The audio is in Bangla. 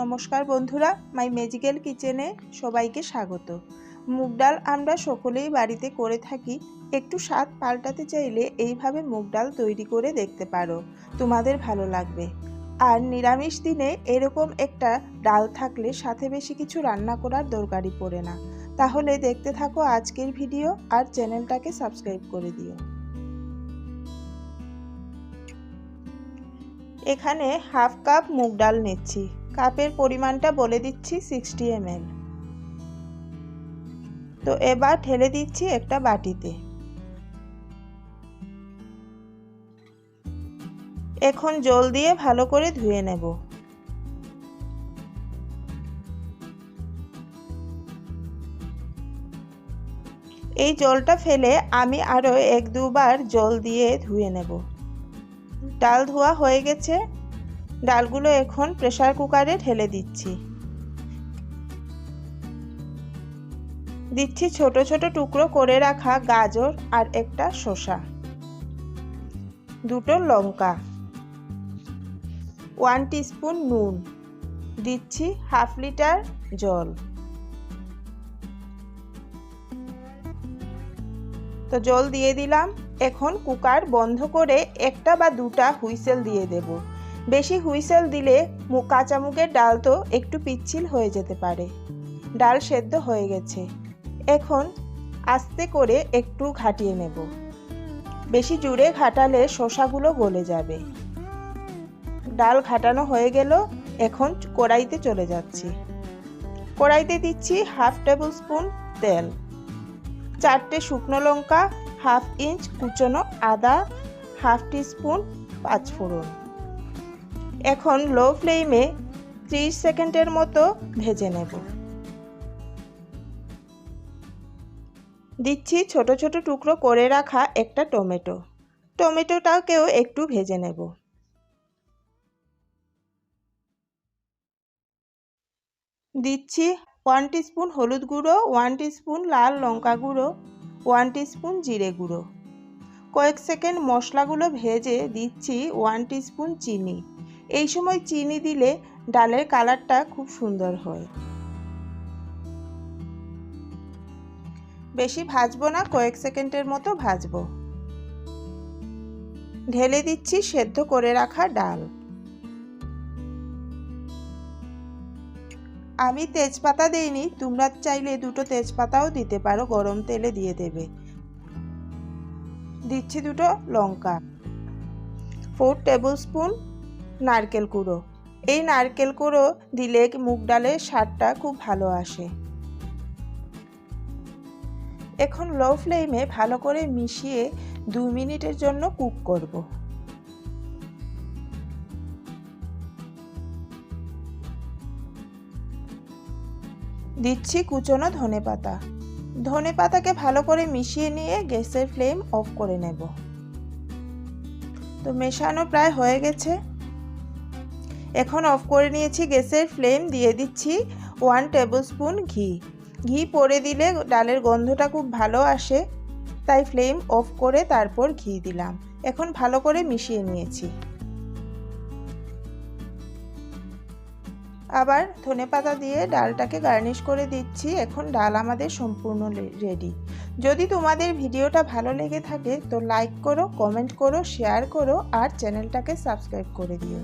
নমস্কার বন্ধুরা, মাই ম্যাজিক্যাল কিচেনে সবাইকে স্বাগত। মুগ ডাল আমরা সকলেই বাড়িতে করে থাকি, একটু স্বাদ পাল্টাতে চাইলে এইভাবে মুগ ডাল তৈরি করে দেখতে পারো, তোমাদের ভালো লাগবে। আর নিরামিষ দিনে এরকম একটা ডাল থাকলে সাথে বেশি কিছু রান্না করার দরকারই পড়ে না। তাহলে দেখতে থাকো আজকের ভিডিও আর চ্যানেলটাকে সাবস্ক্রাইব করে দিও। এখানে হাফ কাপ মুগ ডাল নিচ্ছি। কাপের পরিমাণটা বলে দিচ্ছি সিক্সটি এমএল। তো এবার ঢেলে দিচ্ছি একটা বাটিতে। এখন জল দিয়ে ভালো করে ধুয়ে নেব। এই জলটা ফেলে আমি আরও এক দুবার জল দিয়ে ধুয়ে নেব। ডাল ধোয়া হয়ে গেছে। ডালগুলো এখন প্রেসার কুকারে ঢেলে দিচ্ছি। দিচ্ছি ছোট ছোট টুকরো করে রাখা গাজর আর একটা শসা। দুটো লঙ্কা। ওয়ান টিস্পুন নুন। দিচ্ছি হাফ লিটার জল। তো জল দিয়ে দিলাম। এখন কুকার বন্ধ করে একটা বা দুটা হুইসেল দিয়ে দেব। বেশি হুইসেল দিলে কাঁচা মুগের ডাল তো একটু পিচ্ছিল হয়ে যেতে পারে। ডাল সেদ্ধ হয়ে গেছে। এখন আস্তে করে একটু ঘাটিয়ে নেব। বেশি জুড়ে ঘাটালে শশাগুলো গলে যাবে। ডাল ঘাটানো হয়ে গেল, এখন কড়াইতে চলে যাচ্ছি। কড়াইতে দিচ্ছি হাফ টেবিল স্পুন তেল, চারটে শুকনো লঙ্কা, হাফ ইঞ্চ কুচনো আদা, হাফ টিস্পুন পাঁচফোড়ন। এখন লো ফ্লেমে ত্রিশ সেকেন্ডের মতো ভেজে নেব। দিচ্ছি ছোট ছোট টুকরো করে রাখা একটা টমেটো। টমেটোটাকেও একটু ভেজে নেব। দিচ্ছি ওয়ান টিস্পুন হলুদ গুঁড়ো ওয়ান টিস্পুন লাল লঙ্কা গুঁড়ো ওয়ান টিস্পুন জিরে গুঁড়ো। কয়েক সেকেন্ড মশলাগুলো ভেজে দিচ্ছি ওয়ান টিস্পুন চিনি। এই সময় চিনি দিলে ডালের কালারটা খুব সুন্দর হয়। বেশি ভাজবো না, কয়েক সেকেন্ডের মতো ভাজবো। ঢেলে দিচ্ছি সেদ্ধ করে রাখা ডাল। আমি তেজপাতা দেইনি, তোমরা চাইলে দুটো তেজপাতাও দিতে পারো, গরম তেলে দিয়ে দেবে। দিচ্ছি দুটো লঙ্কা। ফোর টেবিল স্পুন নারকেল কুড়ো। এই নারকেল কুড়ো দিলে মুগ ডালের স্বাদটা খুব ভালো আসে। এখন লো ফ্লেমে ভালো করে মিশিয়ে দু মিনিটের জন্য কুক করব। দিচ্ছি কুচনো ধনে পাতা। ধনে পাতাকে ভালো করে মিশিয়ে নিয়ে গ্যাসের ফ্লেম অফ করে নেব। তো মেশানো প্রায় হয়ে গেছে। এখন অফ করে নিয়েছি গ্যাসের ফ্লেম দিয়ে দিচ্ছি ওয়ান টেবিল স্পুন ঘি। ঘি পরে দিলে ডালের গন্ধটা খুব ভালো আসে, তাই ফ্লেম অফ করে তারপর ঘি দিলাম। এখন ভালো করে মিশিয়ে নিয়েছি। আবার ধনে পাতা দিয়ে ডালটাকে গার্নিশ করে দিচ্ছি। এখন ডাল আমাদের সম্পূর্ণ রেডি যদি তোমাদের ভিডিওটা ভালো লেগে থাকে, তো লাইক করো কমেন্ট করো শেয়ার করো, আর চ্যানেলটাকে সাবস্ক্রাইব করে দিও।